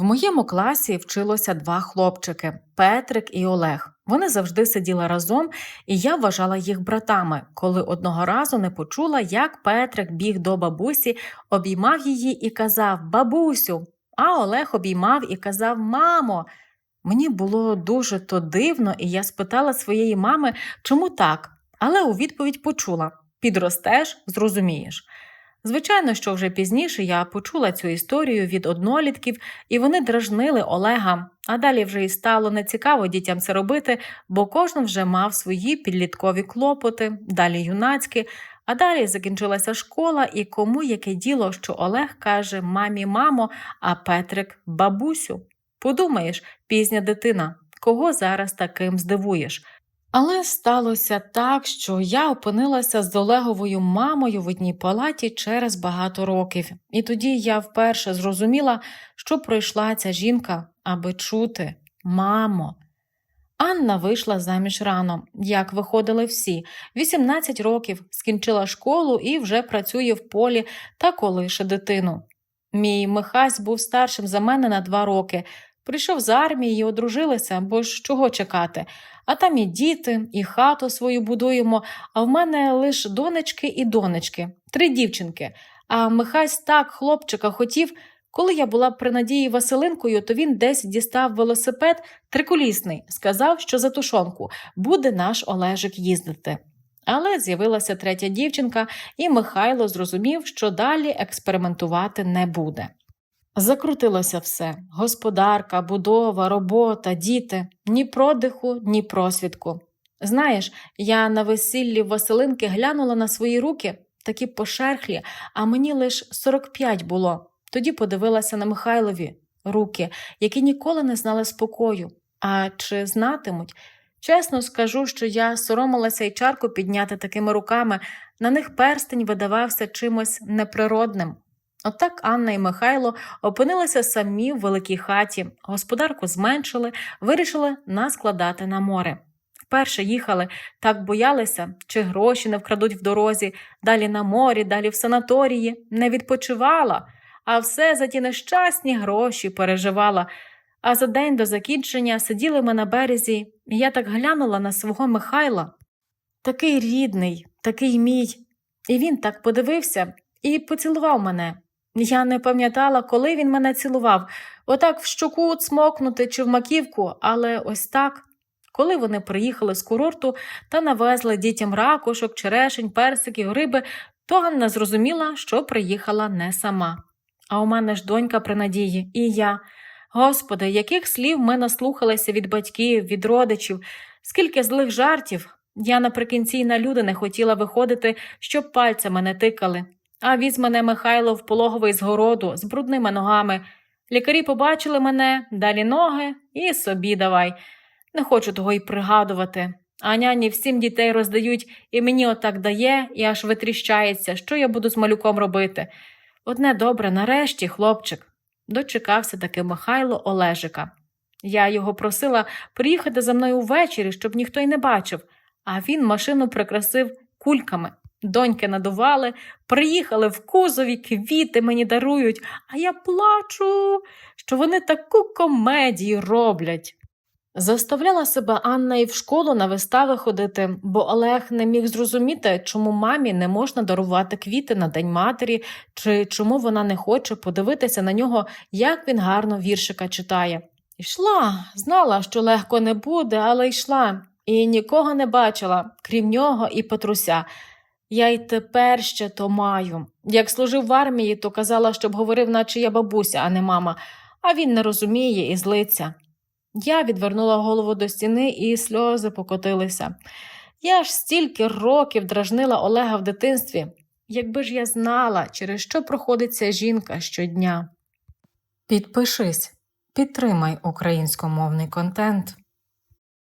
В моєму класі вчилося два хлопчики Петрик і Олег. Вони завжди сиділи разом, і я вважала їх братами, коли одного разу не почула, як Петрик біг до бабусі, обіймав її і казав Бабусю. А Олег обіймав і казав Мамо. Мені було дуже то дивно, і я спитала своєї мами, чому так, але у відповідь почула підростеш, зрозумієш. Звичайно, що вже пізніше я почула цю історію від однолітків, і вони дражнили Олега, а далі вже і стало нецікаво дітям це робити, бо кожен вже мав свої підліткові клопоти, далі юнацькі, а далі закінчилася школа, і кому яке діло, що Олег каже мамі, мамо, а Петрик бабусю. Подумаєш, пізня дитина, кого зараз таким здивуєш? Але сталося так, що я опинилася з Олеговою мамою в одній палаті через багато років, і тоді я вперше зрозуміла, що пройшла ця жінка, аби чути мамо. Анна вийшла заміж рано, як виходили всі, 18 років, скінчила школу і вже працює в полі та колише дитину. Мій Михась був старшим за мене на два роки. Прийшов з армії одружилися, бо ж чого чекати. А там і діти, і хату свою будуємо, а в мене лише донечки і донечки, три дівчинки. А Михась так хлопчика хотів. Коли я була при Надії Василинкою, то він десь дістав велосипед триколісний, сказав, що за тушонку буде наш Олежик їздити. Але з'явилася третя дівчинка, і Михайло зрозумів, що далі експериментувати не буде. Закрутилося все господарка, будова, робота, діти, ні продиху, ні просвідку. Знаєш, я на весіллі Василинки глянула на свої руки, такі пошерхлі, а мені лише 45 було. Тоді подивилася на Михайлові руки, які ніколи не знали спокою. А чи знатимуть? Чесно скажу, що я соромилася й чарку підняти такими руками, на них перстень видавався чимось неприродним. Отак Анна і Михайло опинилися самі в великій хаті, господарку зменшили, вирішили наскладати на море. Вперше їхали, так боялися, чи гроші не вкрадуть в дорозі, далі на морі, далі в санаторії, не відпочивала, а все за ті нещасні гроші переживала. А за день до закінчення сиділи ми на березі, і я так глянула на свого Михайла. Такий рідний, такий мій. І він так подивився і поцілував мене. Я не пам'ятала, коли він мене цілував, отак в щоку цмокнути чи в маківку, але ось так. Коли вони приїхали з курорту та навезли дітям ракушок, черешень, персиків, риби, то Ганна зрозуміла, що приїхала не сама. А у мене ж донька при надії, і я. Господи, яких слів ми наслухалися від батьків, від родичів, скільки злих жартів. Я наприкінці й на люди не хотіла виходити, щоб пальцями не тикали. А віз мене Михайло в пологовий з городу з брудними ногами. Лікарі побачили мене, далі ноги і собі давай. Не хочу того й пригадувати. А няні всім дітей роздають, і мені отак дає, і аж витріщається, що я буду з малюком робити. Одне добре, нарешті, хлопчик. Дочекався таки Михайло Олежика. Я його просила приїхати за мною ввечері, щоб ніхто й не бачив, а він машину прикрасив кульками. Доньки надували, приїхали в кузові, квіти мені дарують, а я плачу, що вони таку комедію роблять. Заставляла себе Анна і в школу на вистави ходити, бо Олег не міг зрозуміти, чому мамі не можна дарувати квіти на День матері, чи чому вона не хоче подивитися на нього, як він гарно віршика читає. Йшла, знала, що легко не буде, але йшла, і нікого не бачила, крім нього і Петруся. Я й тепер ще то маю. Як служив в армії, то казала, щоб говорив, наче я бабуся, а не мама, а він не розуміє і злиться. Я відвернула голову до стіни, і сльози покотилися. Я ж стільки років дражнила Олега в дитинстві, якби ж я знала, через що проходить ця жінка щодня. Підпишись, підтримай українськомовний контент.